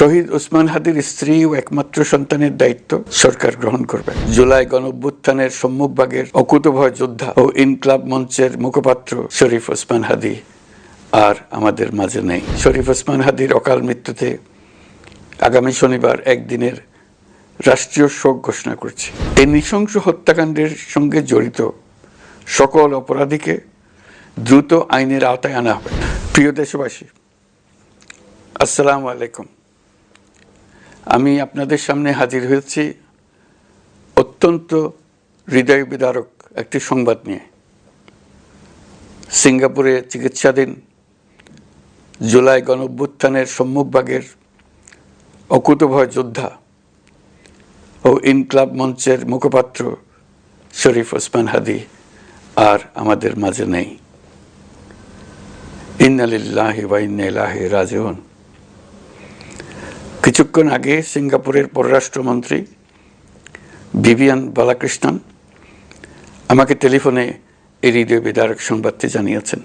শহীদ ওসমান হাদির স্ত্রী ও একমাত্র সন্তানের দায়িত্ব সরকার গ্রহণ করবে। জুলাই গণঅভ্যুত্থানের সম্মুখভাগের অকুতভয় যোদ্ধা ও ইনকলাব মঞ্চের মুখপাত্র শরীফ ওসমান হাদি আর আমাদের মাঝে নেই। শরীফ ওসমান হাদির অকাল মৃত্যুতে আগামী শনিবার একদিনের রাষ্ট্রীয় শোক ঘোষণা করছে। এই নৃশংস হত্যাকাণ্ডের সঙ্গে জড়িত সকল অপরাধীকে দ্রুত আইনের আওতায় আনা হবে। প্রিয় দেশবাসী, আসসালামু আলাইকুম। আমি আপনাদের সামনে হাজির হয়েছি অত্যন্ত হৃদয় বিদারক একটি সংবাদ নিয়ে। সিঙ্গাপুরে চিকিৎসাধীন জুলাই গণঅভ্যুত্থানের সম্মুখভাগের অকুতভয় যোদ্ধা ও ইনকলাব মঞ্চের মুখপাত্র শরীফ ওসমান হাদি আর আমাদের মাঝে নেই। ইন্নালিল্লাহি ওয়া ইন্না ইলাইহি রাজিউন। কিছুক্ষণ আগে সিঙ্গাপুরের পররাষ্ট্রমন্ত্রী ভিভিয়ান বালাকৃষ্ণন আমাকে টেলিফোনে এই হৃদয় বিদারক সংবাদটি জানিয়েছেন।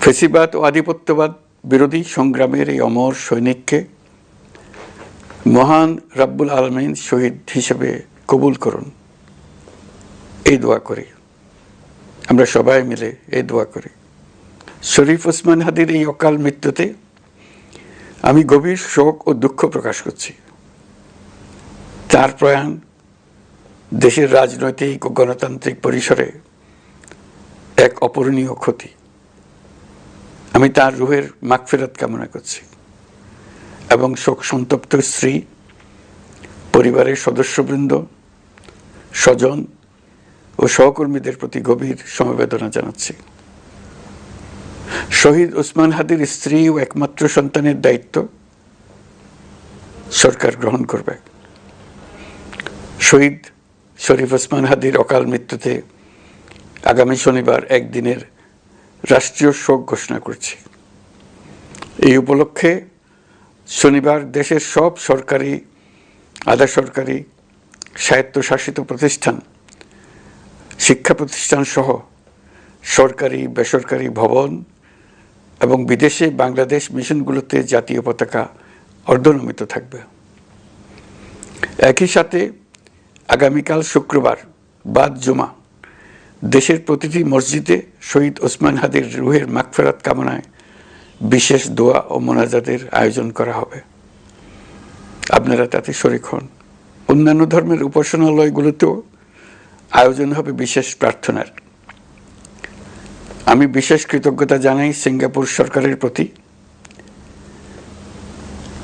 ফেসিবাদ ও আধিপত্যবাদ বিরোধী সংগ্রামের এই অমর সৈনিককে মহান রাব্বুল আলমিন শহীদ হিসেবে কবুল করুন। এই দোয়া করি। আমরা সবাই মিলে এই দোয়া করি। শরীফ ওসমান হাদির এই অকাল মৃত্যুতে আমি গভীর শোক ও দুঃখ প্রকাশ করছি। তার প্রয়াণ দেশের রাজনৈতিক ও গণতান্ত্রিক পরিসরে এক অপূরণীয় ক্ষতি। আমি তার রুহের মাগফেরত কামনা করছি এবং শোক সন্তপ্ত স্ত্রী, পরিবারের সদস্যবৃন্দ, স্বজন ও সহকর্মীদের প্রতি গভীর সমবেদনা জানাচ্ছি। শহীদ ওসমান হাদির স্ত্রী ও একমাত্র সন্তানের দায়িত্ব সরকার গ্রহণ করবে। শহীদ শরীফ ওসমান হাদির অকাল মৃত্যুতে আগামী শনিবার একদিনের রাষ্ট্রীয় শোক ঘোষণা করছি। এই উপলক্ষে শনিবার দেশের সব সরকারি, আধা সরকারি স্বায়ত্তশাসিত প্রতিষ্ঠান, শিক্ষা প্রতিষ্ঠান সহ সরকারি, বেসরকারি ভবন এবং বিদেশে বাংলাদেশ মিশনগুলোতে জাতীয় পতাকা অর্ধনমিত থাকবে। একই সাথে আগামীকাল শুক্রবার বাদ জুমা, দেশের প্রতিটি মসজিদে শহীদ ওসমান হাদির রুহের মাগফেরাত কামনায় বিশেষ দোয়া ও মোনাজাতের আয়োজন করা হবে। আপনারা তাতে শরিক হন। অন্যান্য ধর্মের উপাসনালয়গুলোতেও আয়োজন হবে বিশেষ প্রার্থনার। আমি বিশেষ কৃতজ্ঞতা জানাই সিঙ্গাপুর সরকারের প্রতি।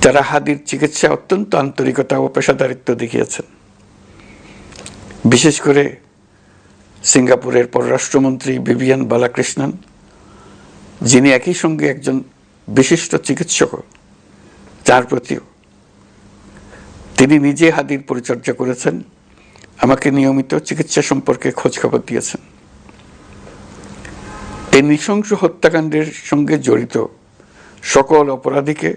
তারা হাদির চিকিৎসা অত্যন্ত আন্তরিকতা ও পেশাদারিত্ব দেখিয়েছেন। বিশেষ করে সিঙ্গাপুরের পররাষ্ট্রমন্ত্রী বিবিয়ান বালাকৃষ্ণন, যিনি একই সঙ্গে একজন বিশিষ্ট চিকিৎসক, তার প্রতিও। তিনি নিজে হাদির পরিচর্যা করেছেন, আমাকে নিয়মিত চিকিৎসা সম্পর্কে খোঁজখবর দিয়েছেন। এই নৃশংস হত্যাকাণ্ডের সঙ্গে জড়িত সকল অপরাধীকে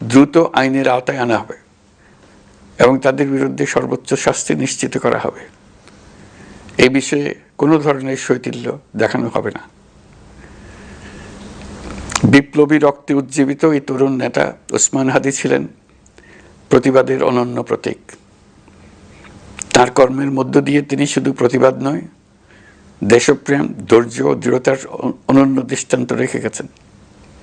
দ্রুত আইনের আওতায় আনা হবে এবং তাদের বিরুদ্ধে সর্বোচ্চ শাস্তি নিশ্চিত করা হবে। এই বিষয়ে কোনো ধরনের শৈথিল্য দেখানো হবে না। বিপ্লবী রক্তে উজ্জীবিত এই তরুণ নেতা ওসমান হাদি ছিলেন প্রতিবাদের অনন্য প্রতীক। তার কর্মের মধ্য দিয়ে তিনি শুধু প্রতিবাদ নয় দেশপ্রেম ধৈর্য ও দৃঢ়তার অনন্য দৃষ্টান্ত রেখে গেছেন।